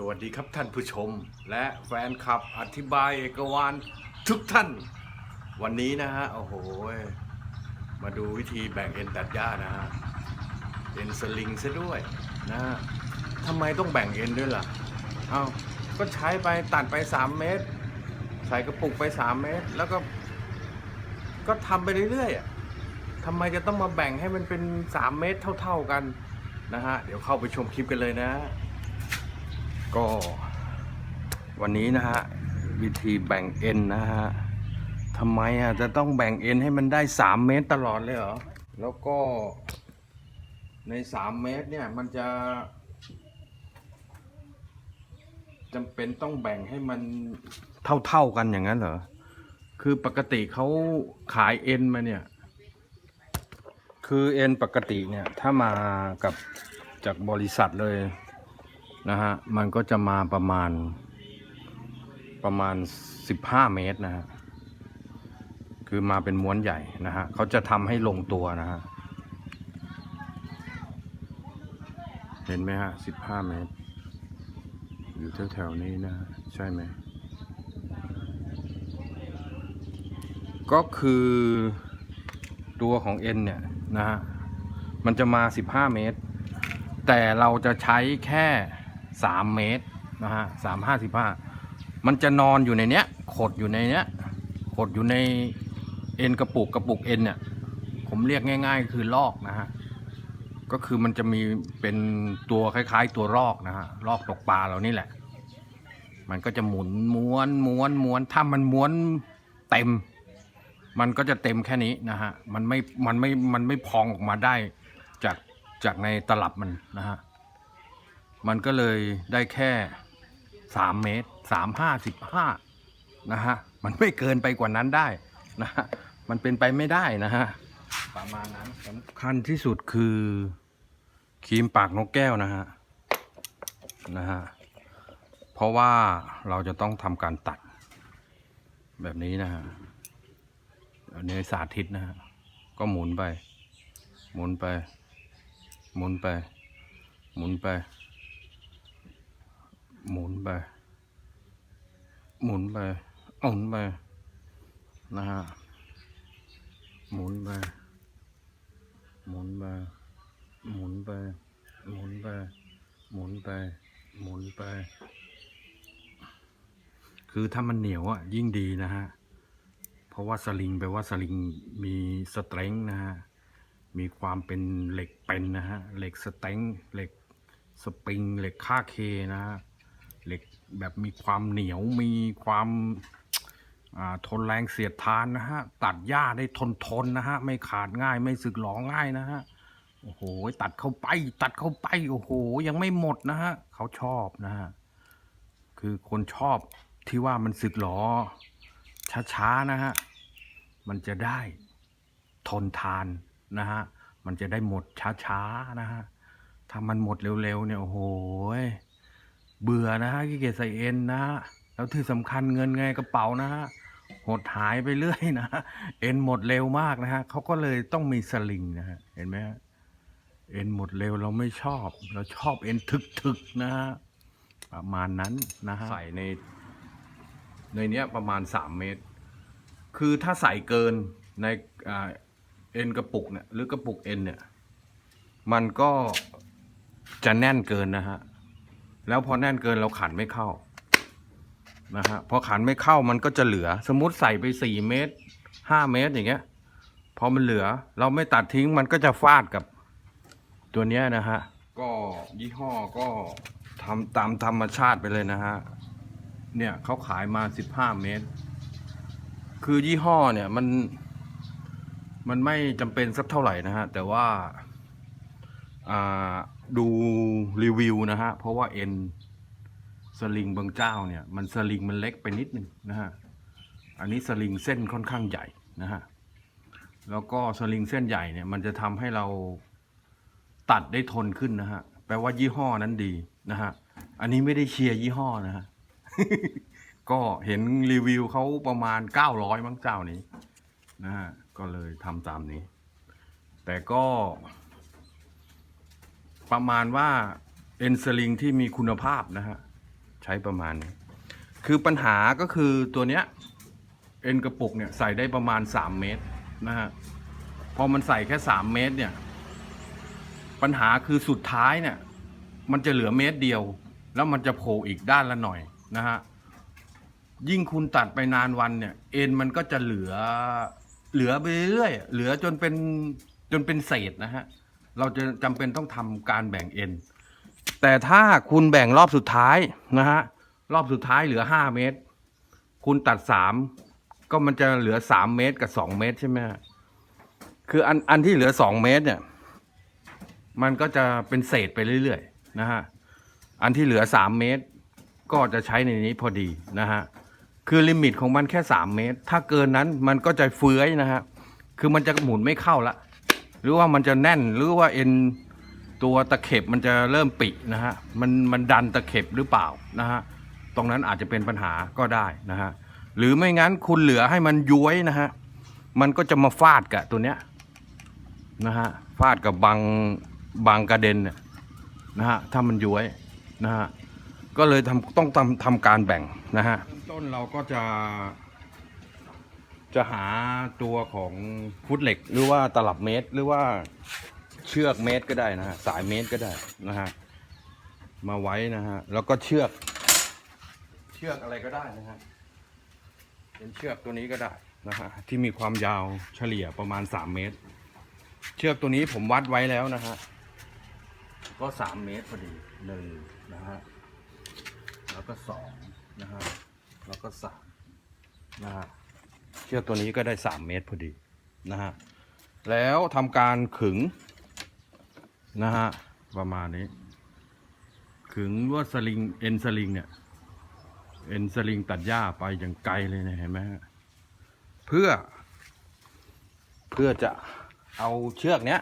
สวัสดีครับท่านผู้ชมและแฟนคลับอธิบายเอกวานทุกท่าน วันนี้นะฮะ โอ้โห มาดูวิธีแบ่งเอ็นตัดหญ้านะฮะ เอ็นสลิงซะด้วยนะฮะทำไมต้องแบ่งเอ็นด้วยล่ะ เอาก็ใช้ไปตัดไป 3 เมตร ใส่กระปุกไป 3 เมตร แล้วก็ ก็ทำไปเรื่อยๆอะทำไมจะต้องมาแบ่งให้มันเป็น 3 เมตรเท่า ๆกันนะฮะ เดี๋ยวเข้าไปชมคลิปกันเลยนะ ก็ วันนี้นะฮะวิธีแบ่งเอ็นนะฮะทำไมอะจะต้องแบ่งเอ็นให้มันได้ 3 เมตรตลอดเลยเหรอ แล้วก็ใน 3 เมตรเนี่ยมันจะจำเป็นต้องแบ่งให้มันเท่าๆกันอย่างนั้นเหรอ คือปกติเขาขายเอ็นมาเนี่ย คือเอ็นปกติเนี่ย ถ้ามากับจากบริษัทเลย นะฮะ มันก็จะมาประมาณ ประมาณ 15 เมตรนะฮะ คือมาเป็นม้วนใหญ่นะฮะเขาจะทำให้ลงตัวนะฮะ เห็นไหมฮะ 15 เมตร อยู่แถวๆนี้นะ ใช่ไหม ก็คือตัวของเอ็นเนี่ยนะฮะ มันจะมา 15 เมตร แต่เราจะใช้แค่ สามเมตรนะฮะสามห้าสิบห้ามันจะนอนอยู่ในเนี้ย ขดอยู่ในเนี้ย ขดอยู่ในเอ็นกระปุกกระปุกเอ็นเนี่ย ผมเรียกง่าย ๆ คือลอกนะฮะ ก็คือมันจะมีเป็นตัวคล้าย ๆ ตัวลอกนะฮะลอกตกปลาเรานี่แหละ มันก็จะหมุนม้วนม้วนม้วนถ้ามันม้วนเต็ม มันก็จะเต็มแค่นี้นะฮะ มันไม่ มันไม่ มันไม่พองออกมาได้จากจากในตลับมันนะฮะ มันก็เลยได้แค่สามเมตรสามห้าสิบห้านะฮะ มันไม่เกินไปกว่านั้นได้นะฮะ มันเป็นไปไม่ได้นะฮะ ประมาณนั้นสำคัญที่สุดคือครีมปากนกแก้วนะฮะ นะฮะ เพราะว่าเราจะต้องทำการตัด แบบนี้นะฮะอันยสาธิตนะฮะ ก็หมุนไป หมุนไป หมุนไป หมุนไป หมุนไป หมุนไปหมุนไปนะฮะ หมุนไป หมุนไป หมุนไป หมุนไป หมุนไป หมุนไป คือถ้ามันเหนียวอะยิ่งดีนะฮะ เพราะว่าสลิงแปลว่าสลิงมีสเตรงนะฮะ มีความเป็นเหล็กเป็นนะฮะ เหล็กสเต็งเหล็กสปริง เหล็กค่าเคนะฮะ เหล็กแบบมีความเหนียวมีความทนแรงเสียดทานนะฮะ ตัดหญ้าได้ทนทนนะฮะ ไม่ขาดง่ายไม่สึกหลอง่ายนะฮะ โอ้โห ตัดเข้าไป ตัดเข้าไป โอ้โห ยังไม่หมดนะฮะ เขาชอบนะฮะ คือคนชอบที่ว่ามันสึกหลอ ช้าๆนะฮะ มันจะได้ทนทานนะฮะ มันจะได้หมดช้าๆนะฮะ ถ้ามันหมดเร็วๆเนี่ย โอ้โหย เบื่อนะฮะขี้เกียจใส่เอ็นนะฮะแล้วที่สำคัญเงินไงกระเป๋านะฮะหดหายไปเรื่อยนะฮะเอ็นหมดเร็วมากนะฮะเขาก็เลยต้องมีสลิงนะฮะเห็นไหมฮะเอ็นหมดเร็วเราไม่ชอบ เราชอบเอ็นทึกๆนะฮะประมาณนั้นนะฮะใส่ใน ในเนี้ยประมาณ3เมตร คือถ้าใส่เกินในอ่าเอ็นกระปุกเนี่ยหรือกระปุกเอ็นเนี่ย มันก็จะแน่นเกินนะฮะ แล้วพอแน่นเกินเราขันไม่เข้านะฮะพอขันไม่เข้ามันก็จะเหลือ สมมติใส่ไป4เมตร5เมตรอย่างเงี้ย พอมันเหลือเราไม่ตัดทิ้งมันก็จะฟาดกับตัวเนี้ยนะฮะ ก็ยี่ห้อก็ทำตามธรรมชาติไปเลยนะฮะ เนี่ยเขาขายมา15เมตร คือยี่ห้อเนี่ยมัน มันไม่จำเป็นสักเท่าไหร่นะฮะ แต่ว่าอ่าดู รีวิวนะฮะ เพราะว่าเอ็นสลิงบางเจ้าเนี่ย มันสลิงมันเล็กไปนิดนึงนะฮะ อันนี้สลิงเส้นค่อนข้างใหญ่นะฮะ แล้วก็สลิงเส้นใหญ่เนี่ยมันจะทำให้เราตัดได้ทนขึ้นนะฮะ แปลว่ายี่ห้อนั้นดีนะฮะ อันนี้ไม่ได้เชียร์ยี่ห้อนะฮะ ก็เห็นรีวิวเขาประมาณ 900 มั้งเจ้านี้นะฮะ ก็เลยทำตามนี้ แต่ก็ ประมาณว่าเอ็นสลิงที่มีคุณภาพนะฮะ ใช้ประมาณนี้ คือปัญหาก็คือตัวเนี้ย เอ็นกระปุกเนี่ยใส่ได้ประมาณ 3 เมตรนะฮะ พอมันใส่แค่ 3 เมตรเนี่ย ปัญหาคือสุดท้ายเนี่ย มันจะเหลือเมตรเดียว แล้วมันจะโผล่อีกด้านละหน่อยนะฮะ ยิ่งคุณตัดไปนานวันเนี่ย เอ็นมันก็จะเหลือ เหลือไปเรื่อยๆเหลือจนเป็นจนเป็นเศษนะฮะ เราจะจำเป็นต้องทำการแบ่งเอ็นแต่ถ้าคุณแบ่งรอบสุดท้ายนะฮะรอบสุดท้ายเหลือ5เมตร คุณตัด3ก็มันจะเหลือ3เมตรกับ2เมตรใช่ไหมคืออันอันที่เหลือ2เมตรเนี่ย มันก็จะเป็นเศษไปเรื่อยๆนะฮะอันที่เหลือ3เมตร ก็จะใช้ในนี้พอดีนะฮะคือลิมิตของมันแค่3เมตร ถ้าเกินนั้นมันก็จะเฟื้อยนะฮะคือมันจะหมุนไม่เข้าละ หรือว่ามันจะแน่นหรือว่าเอ็นตัวตะเข็บมันจะเริ่มปินะฮะมันมันดันตะเข็บหรือเปล่านะฮะตรงนั้นอาจจะเป็นปัญหาก็ได้นะฮะหรือไม่งั้นคุณเหลือให้มันย้วยนะฮะมันก็จะมาฟาดกับตัวเนี้ยนะฮะฟาดกับบางบางกระเด็นนะฮะถ้ามันย้วยนะฮะก็เลยทำต้องทำทำการแบ่งนะฮะต้นเราก็จะ จะหาตัวของฟุตเหล็ก หรือว่าตลับเมตร หรือว่าเชือกเมตรก็ได้นะฮะสายเมตรก็ได้นะฮะมาไว้นะฮะแล้วก็เชือกเชือกอะไรก็ได้นะฮะเป็นเชือกตัวนี้ก็ได้นะฮะที่มีความยาวเฉลี่ยประมาณ 3 เมตร เชือกตัวนี้ผมวัดไว้แล้วนะฮะก็ 3 เมตรพอดีหนึ่งนะฮะแล้วก็สองนะฮะแล้วก็สามนะฮะ เชือกตัวนี้ก็ได้ 3 เมตรพอดีนะฮะแล้วทำการขึงนะฮะประมาณนี้ ขึงลวดสลิงเอ็นสลิงเนี่ยเอ็นสลิงตัดหญ้าไปอย่างไกลเลยเนี่ยเห็นไหมเพื่อ เพื่อจะเอาเชือกเนี้ย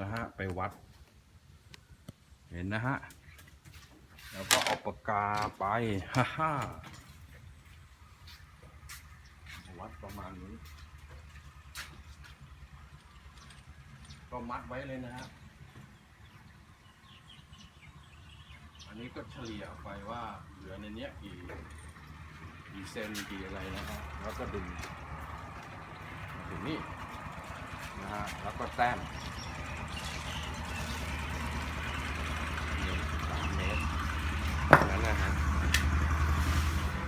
นะฮะไปวัด เห็นนะฮะ แล้วก็เอาปากกาไป ฮ่าฮ่า วัดประมาณนี้ ก็มัดไว้เลยนะฮะอันนี้ก็เฉลี่ยไปว่าเหลือในเนี้ยกี่กี่เซนกี่อะไรนะฮะแล้วก็ดึงถึงนี่นะฮะแล้วก็แต้มหนึ่งสามเมตรนั้นนะฮะ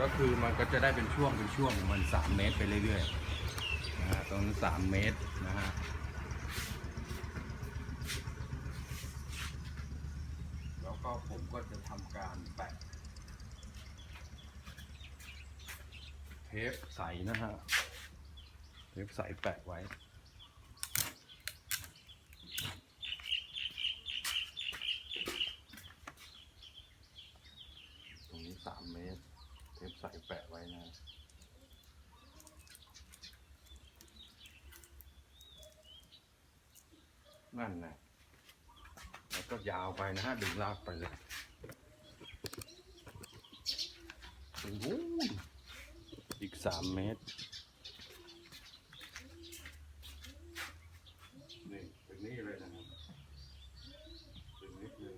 ก็คือมันก็จะได้เป็นช่วงเป็นช่วงของมันสามเมตรไปเรื่อยๆนะฮะตรงนั้นสามเมตรนะฮะแล้วก็ผมก็จะทำการแปะเทปใสนะฮะเทปใสแปะไว้ ตรงนี้สามเมตร เทปใสแปะไว้นะนั่นนะแล้วก็ยาวไปนะฮะดึงลากไปเลยโอ้โหอีกสามเมตร นี่ถึงนี่เลยนะครับถึงนิดนึง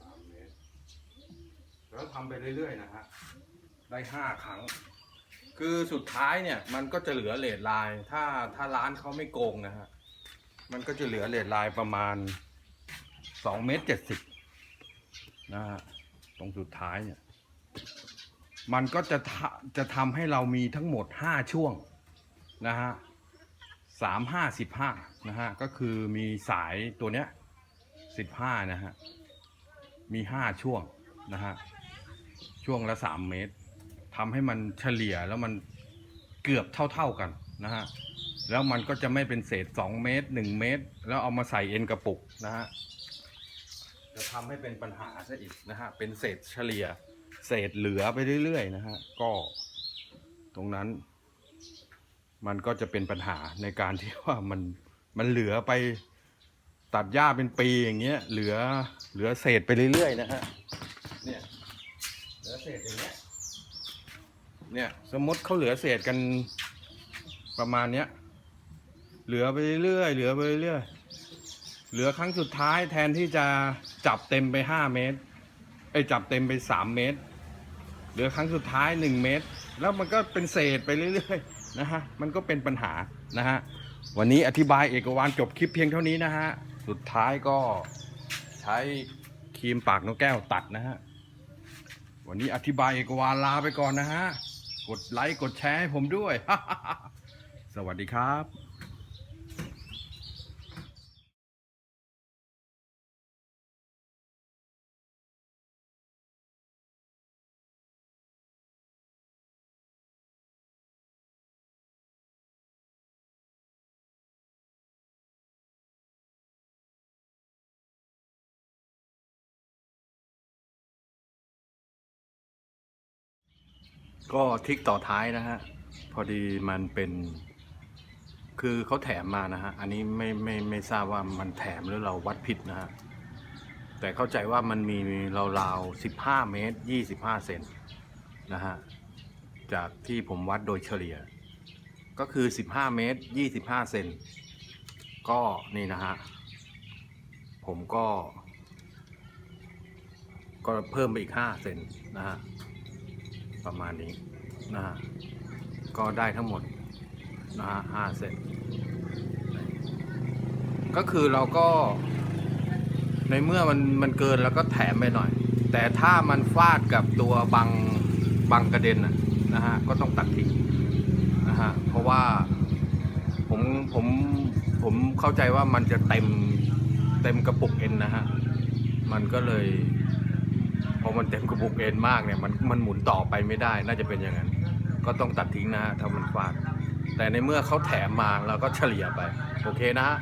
สามเมตร แล้วทำไปเรื่อยๆนะฮะ ได้ห้าครั้ง คือสุดท้ายเนี่ยมันก็จะเหลือเลทไลน์ถ้าถ้าร้านเขาไม่โกงนะฮะมันก็จะเหลือเลทไลน์ประมาณสองเมตรเจ็ดสิบนะฮะตรงสุดท้ายเนี่ยมันก็จะทะจะทำให้เรามีทั้งหมดห้าช่วงนะฮะสามห้าสิบห้านะฮะก็คือมีสายตัวเนี้ยสิบห้านะฮะมีห้าช่วงนะฮะช่วงละสามเมตร ทำให้มันเฉลี่ยแล้วมันเกือบเท่าๆกันนะฮะแล้วมันก็จะไม่เป็นเศษ 2 เมตร 1 เมตร แล้วเอามาใส่เอ็นกระปุกนะฮะจะทำให้เป็นปัญหาซะอีกนะฮะเป็นเศษเฉลี่ย เศษเหลือไปเรื่อยๆนะฮะก็ตรงนั้น มันก็จะเป็นปัญหาในการที่ว่ามันมันเหลือไปตัดหญ้าเป็นปีอย่างเงี้ย เหลือเหลือเศษไปเรื่อยๆนะฮะเนี่ยเหลือเศษอย่างเงี้ย เนี่ย สมมติเขาเหลือเศษกันประมาณเนี้ย เหลือไปเรื่อยๆเหลือไปเรื่อยๆเหลือครั้งสุดท้ายแทนที่จะจับเต็มไปห้าเมตรไอ้จับเต็มไปสามเมตร เหลือครั้งสุดท้าย1เมตร แล้วมันก็เป็นเศษไปเรื่อยๆนะฮะมันก็เป็นปัญหานะฮะวันนี้อธิบายเอกวานจบคลิปเพียงเท่านี้นะฮะสุดท้ายก็ใช้ครีมปากนกแก้วตัดนะฮะวันนี้อธิบายเอกวานลาไปก่อนนะฮะ กดไลค์กดแชร์ให้ผมด้วย สวัสดีครับ ก็ทิกต่อท้ายนะฮะ พอดีมันเป็น คือเขาแถมมานะฮะ อันนี้ไม่ไม่ไม่ทราบว่ามันแถมหรือเราวัดผิดนะฮะ แต่เข้าใจว่ามันมีราวๆสิบห้าเมตรยี่สิบห้าเซนนะฮะ จากที่ผมวัดโดยเฉลี่ย ก็คือสิบห้าเมตรยี่สิบห้าเซนก็นี่นะฮะ ผมก็ ก็เพิ่มไปอีกห้าเซนนะฮะ ประมาณนี้นะฮะก็ได้ทั้งหมดนะฮะห้าเซนก็คือเราก็ ในเมื่อมันมันเกินแล้วก็แถมไปหน่อย แต่ถ้ามันฟาดกับตัวบังบังกระเด็นน่ะนะฮะก็ต้องตัดทิ้งนะฮะเพราะว่าผมผมผมเข้าใจว่ามันจะเต็มเต็มกระปุกเอ็นนะฮะมันก็เลย พอมันเต็มกระปุกเอ็นมากเนี่ยมันมันหมุนต่อไปไม่ได้ น่าจะเป็นอย่างนั้น ก็ต้องตัดทิ้งนะฮะถ้ามันฟาด แต่ในเมื่อเขาแถมมาเราก็เฉลี่ยไป โอเคนะฮะ